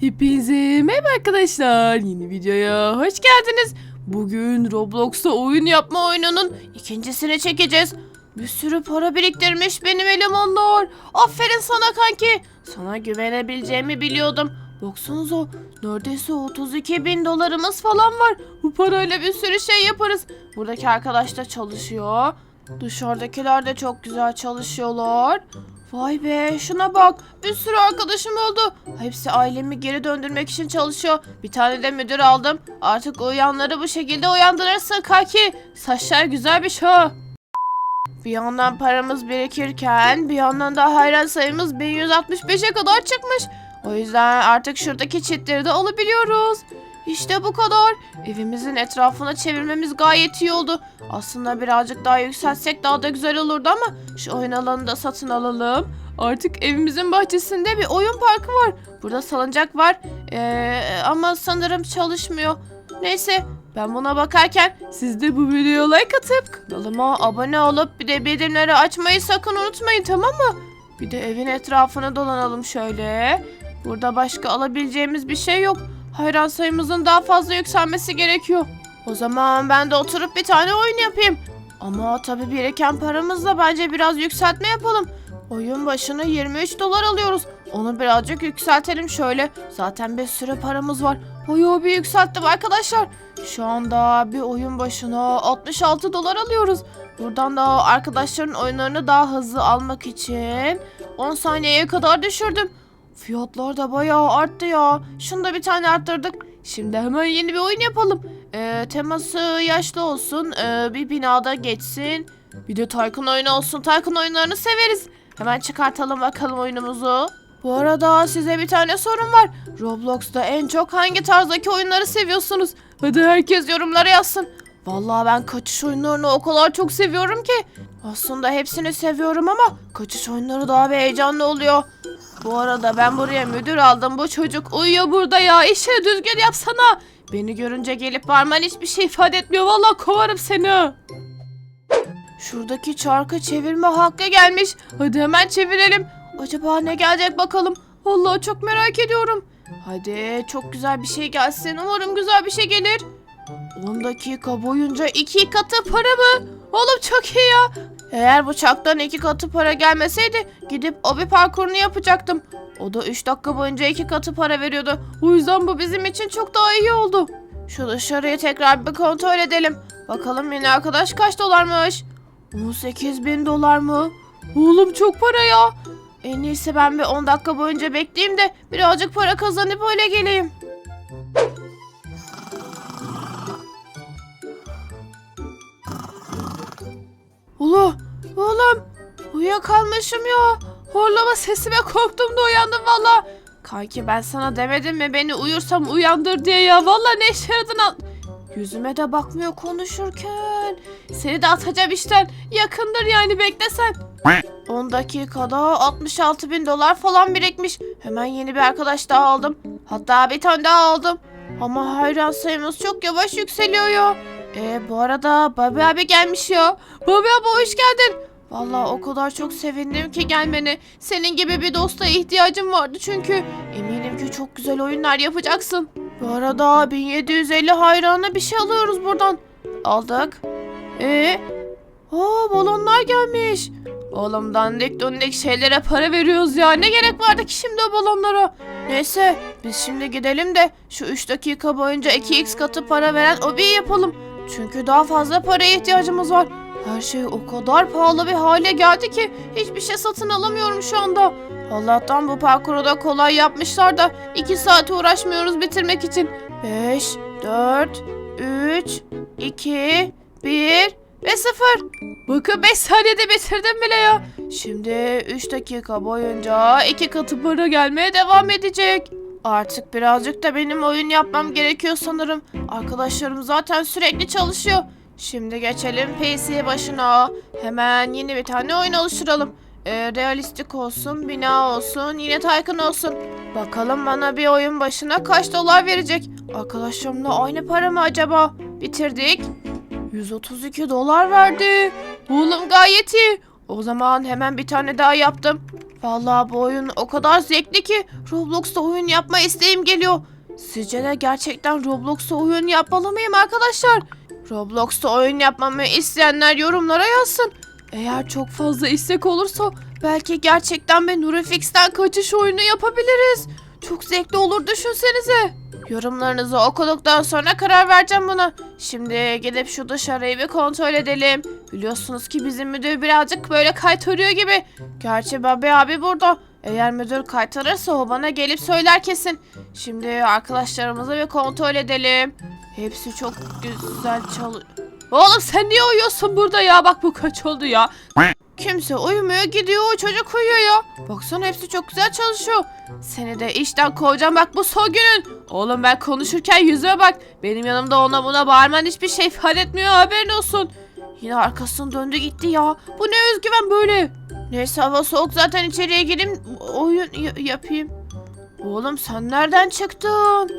Hepinize merhaba arkadaşlar. Yeni videoya hoş geldiniz. Bugün Roblox'ta oyun yapma oyununun ikincisini çekeceğiz. Bir sürü para biriktirmiş benim elemanlar. Aferin sana kanki. Sana güvenebileceğimi biliyordum. Baksanıza neredeyse 32 bin dolarımız falan var. Bu parayla bir sürü şey yaparız. Buradaki arkadaş da çalışıyor. Dışarıdakiler de çok güzel çalışıyorlar. Vay be şuna bak bir sürü arkadaşım oldu. Hepsi ailemi geri döndürmek için çalışıyor. Bir tane de müdür aldım. Artık uyanları bu şekilde uyandırırsın kanki. Saçlar güzel bir şey. Bir yandan paramız birikirken bir yandan da hayran sayımız 1165'e kadar çıkmış. O yüzden artık şuradaki çitleri de alabiliyoruz. İşte bu kadar. Evimizin etrafını çevirmemiz gayet iyi oldu. Aslında birazcık daha yükseltsek daha da güzel olurdu ama şu oyun alanını da satın alalım. Artık evimizin bahçesinde bir oyun parkı var. Burada salıncak var. Ee, ama sanırım çalışmıyor. Neyse ben buna bakarken siz de bu videoya like atıp kanalıma abone olup bir de bildirimleri açmayı sakın unutmayın tamam mı? Bir de evin etrafını dolanalım şöyle. Burada başka alabileceğimiz bir şey yok. Hayran sayımızın daha fazla yükselmesi gerekiyor. O zaman ben de oturup bir tane oyun yapayım. Ama tabii biriken paramızla bence biraz yükseltme yapalım. Oyun başına 23 dolar alıyoruz. Onu birazcık yükseltelim şöyle. Zaten bir sürü paramız var. Bayağı bir yükselttim arkadaşlar. Şu anda bir oyun başına 66 dolar alıyoruz. Buradan da arkadaşların oyunlarını daha hızlı almak için 10 saniyeye kadar düşürdüm. Fiyatlar da bayağı arttı ya. Şunu da bir tane arttırdık. Şimdi hemen yeni bir oyun yapalım. Ee, teması yaşlı olsun. ee, bir binada geçsin. Bir de Tycoon oyunu olsun. Tycoon oyunlarını severiz. Hemen çıkartalım bakalım oyunumuzu. Bu arada size bir tane sorun var. Roblox'ta en çok hangi tarzdaki oyunları seviyorsunuz? Hadi herkes yorumlara yazsın. Vallahi ben kaçış oyunlarını o kadar çok seviyorum ki. Aslında hepsini seviyorum ama kaçış oyunları daha bir heyecanlı oluyor. Bu arada ben buraya müdür aldım. Bu çocuk uyuyor burada ya. İşini düzgün yapsana. Beni görünce gelip varman hiçbir şey ifade etmiyor. Vallahi kovarım seni. Şuradaki çarkı çevirme hakkı gelmiş. Hadi hemen çevirelim. Acaba ne gelecek bakalım. Vallahi çok merak ediyorum. Hadi çok güzel bir şey gelsin. Umarım güzel bir şey gelir. 10 dakika boyunca iki katı para mı? Oğlum çok iyi ya. Eğer bu çaktan iki katı para gelmeseydi gidip obi parkurunu yapacaktım. O da 3 dakika boyunca iki katı para veriyordu. O yüzden bu bizim için çok daha iyi oldu. Şu dışarıyı tekrar bir kontrol edelim. Bakalım yeni arkadaş kaç dolarmış? 18 bin dolar mı? Oğlum çok para ya. En iyisi ben bir 10 dakika boyunca bekleyeyim de birazcık para kazanıp öyle geleyim. Ulu, oğlum uyuyakalmışım ya. Horlama sesime korktum da uyandım valla. Kanki ben sana demedim mi beni uyursam uyandır diye ya. Valla ne işe al- Yüzüme de bakmıyor konuşurken. Seni de atacağım işten. Yakındır yani beklesen. 10 dakikada 66 bin dolar falan birikmiş. Hemen yeni bir arkadaş daha aldım. Hatta bir tane daha aldım. Ama hayran sayımız çok yavaş yükseliyor ya. E bu arada Babi abi gelmiş ya. Babi abi hoş geldin. Vallahi o kadar çok sevindim ki gelmeni. Senin gibi bir dosta ihtiyacım vardı çünkü. Eminim ki çok güzel oyunlar yapacaksın. Bu arada 1750 hayrana bir şey alıyoruz buradan. Aldık. Ee, Aa balonlar gelmiş. Oğlum dandik dundik şeylere para veriyoruz ya. Ne gerek vardı ki şimdi o balonlara? Neyse biz şimdi gidelim de şu 3 dakika boyunca 2x katı para veren obiyi yapalım. Çünkü daha fazla paraya ihtiyacımız var. Her şey o kadar pahalı bir hale geldi ki hiçbir şey satın alamıyorum şu anda. Allah'tan bu parkuru da kolay yapmışlar da 2 saat uğraşmıyoruz bitirmek için. 5, 4, 3, 2, 1 ve 0. Bakın 5 saniyede bitirdim bile ya. Şimdi 3 dakika boyunca iki katı para gelmeye devam edecek. Artık birazcık da benim oyun yapmam gerekiyor sanırım. Arkadaşlarım zaten sürekli çalışıyor. Şimdi geçelim PC başına. Hemen yeni bir tane oyun oluşturalım. Ee, realistik olsun, bina olsun, yine Tycoon olsun. Bakalım bana bir oyun başına kaç dolar verecek? Arkadaşlarımla aynı para mı acaba? Bitirdik. 132 dolar verdi. Oğlum gayet iyi. O zaman hemen bir tane daha yaptım. Vallahi bu oyun o kadar zevkli ki Roblox'ta oyun yapma isteğim geliyor. Sizce de gerçekten Roblox'ta oyun yapmalı mıyım arkadaşlar? Roblox'ta oyun yapmamı isteyenler yorumlara yazsın. Eğer çok fazla istek olursa belki gerçekten bir Nurifix'ten kaçış oyunu yapabiliriz. Çok zevkli olur düşünsenize. Yorumlarınızı okuduktan sonra karar vereceğim buna. Şimdi gidip şu dışarıyı bir kontrol edelim. Biliyorsunuz ki bizim müdür birazcık böyle kaytarıyor gibi. Gerçi Babi abi burada. Eğer müdür kaytarırsa o bana gelip söyler kesin. Şimdi arkadaşlarımızı bir kontrol edelim. Hepsi çok güzel çalıyor. Oğlum sen niye uyuyorsun burada ya? Bak bu kaç oldu ya. Kimse uyumuyor gidiyor çocuk uyuyor ya. Baksana hepsi çok güzel çalışıyor. Seni de işten kovacağım bak bu son günün. Oğlum ben konuşurken yüzüme bak. Benim yanımda ona buna bağırman hiçbir şey ifade etmiyor haberin olsun. Yine arkasını döndü gitti ya. Bu ne özgüven böyle. Neyse hava soğuk zaten içeriye gireyim oyun yapayım. Oğlum sen nereden çıktın?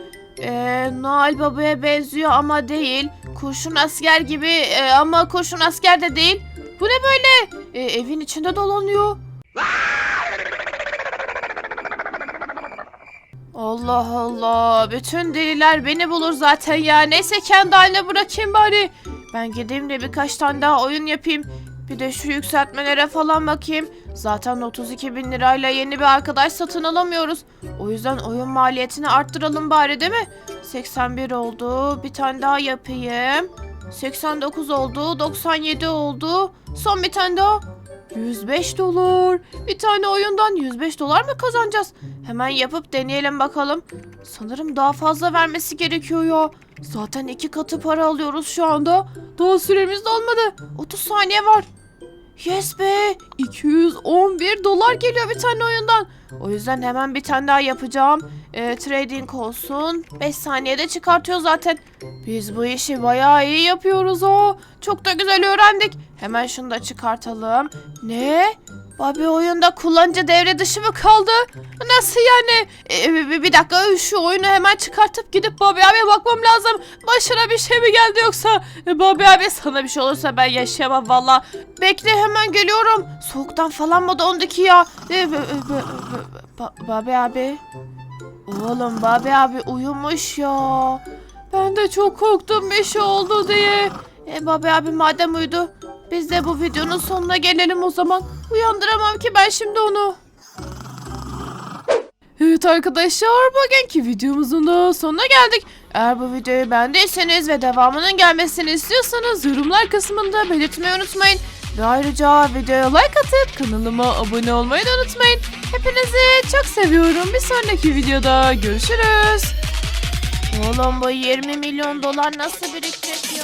Ee, Noel Baba'ya benziyor ama değil. Kurşun asker gibi e, ama kurşun asker de değil. Bu ne böyle? E, evin içinde dolanıyor. Allah Allah. Bütün deliler beni bulur zaten ya. Neyse kendi haline bırakayım bari. Ben gideyim de birkaç tane daha oyun yapayım. Bir de şu yükseltmelere falan bakayım. Zaten 32 bin lirayla yeni bir arkadaş satın alamıyoruz. O yüzden oyun maliyetini arttıralım bari değil mi? 81 oldu. Bir tane daha yapayım. 89 oldu. 97 oldu. Son bir tane daha. 105 dolar. Bir tane oyundan 105 dolar mı kazanacağız? Hemen yapıp deneyelim bakalım. Sanırım daha fazla vermesi gerekiyor ya. Zaten iki katı para alıyoruz şu anda. Daha süremiz de olmadı. 30 saniye var. Yes be. 211 dolar geliyor bir tane oyundan. O yüzden hemen bir tane daha yapacağım. Ee, trading olsun. 5 saniyede çıkartıyor zaten. Biz bu işi bayağı iyi yapıyoruz o. Çok da güzel öğrendik. Hemen şunu da çıkartalım. Ne? Babi oyunda kullanıcı devre dışı mı kaldı? Nasıl yani? Ee, bir, dakika şu oyunu hemen çıkartıp gidip Babi abiye bakmam lazım. Başına bir şey mi geldi yoksa? Ee, Babi abi sana bir şey olursa ben yaşayamam valla. Bekle hemen geliyorum. Soğuktan falan mı dondu ki ya? Ee, b- b- b- Ba- Babi abi. Oğlum Babi abi uyumuş ya. Ben de çok korktum bir şey oldu diye. E Babi abi madem uyudu biz de bu videonun sonuna gelelim o zaman. Uyandıramam ki ben şimdi onu. Evet arkadaşlar bugünkü videomuzun da sonuna geldik. Eğer bu videoyu beğendiyseniz ve devamının gelmesini istiyorsanız yorumlar kısmında belirtmeyi unutmayın. Ve ayrıca videoya like atıp kanalıma abone olmayı da unutmayın. Hepinizi çok seviyorum. Bir sonraki videoda görüşürüz. Oğlum bu 20 milyon dolar nasıl birikecek ya?